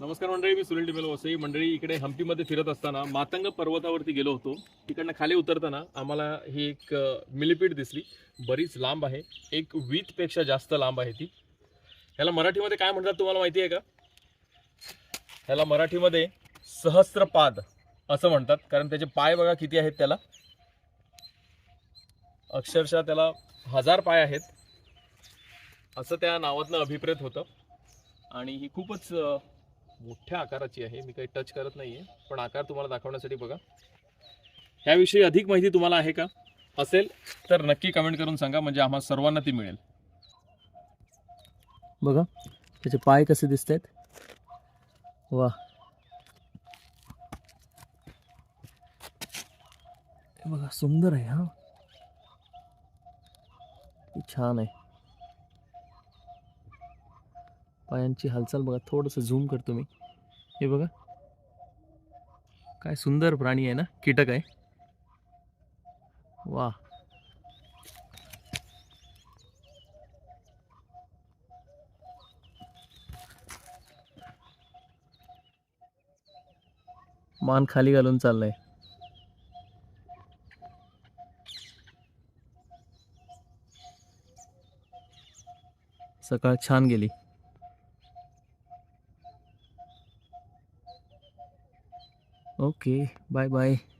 नमस्कार मंडळी मी सुनील टिमेल वसई मंडळी इकडे हम्पीमध्ये फिरत असताना मातंग पर्वतावरती गेलो होतो. तिकडनं खाली उतरताना आम्हाला ही एक अ, दिसली. बरीच लांब आहे. एक वीतपेक्षा जास्त लांब आहे ती. ह्याला मराठीमध्ये काय म्हणतात तुम्हाला माहिती आहे का? ह्याला मराठीमध्ये सहस्त्रपाद असं म्हणतात. कारण त्याचे पाय बघा किती आहेत त्याला. अक्षरशः त्याला हजार पाय आहेत. असं त्या नावातनं अभिप्रेत होतं. आणि ही खूपच मोठ्या आकाराची आहे. मी काही टच करत नाहीये. पण आकार तुम्हाला दाखवण्यासाठी बघा. ह्याविषयी अधिक माहिती तुम्हाला आहे का? असेल तर नक्की कमेंट करून सांगा. म्हणजे आम्हा सर्वांना ती मिळेल. बघा. त्याचे पाय कसे दिसत आहेत वा बघा सुंदर आहे हा छान आहे. पायांची हालचाल बघा थोडंसं झूम करतो मी. हे बघा. काय सुंदर प्राणी आहे ना कीटक आहे. वा मान खाली घालून चाललाय. सकाळ छान गेली. okay bye bye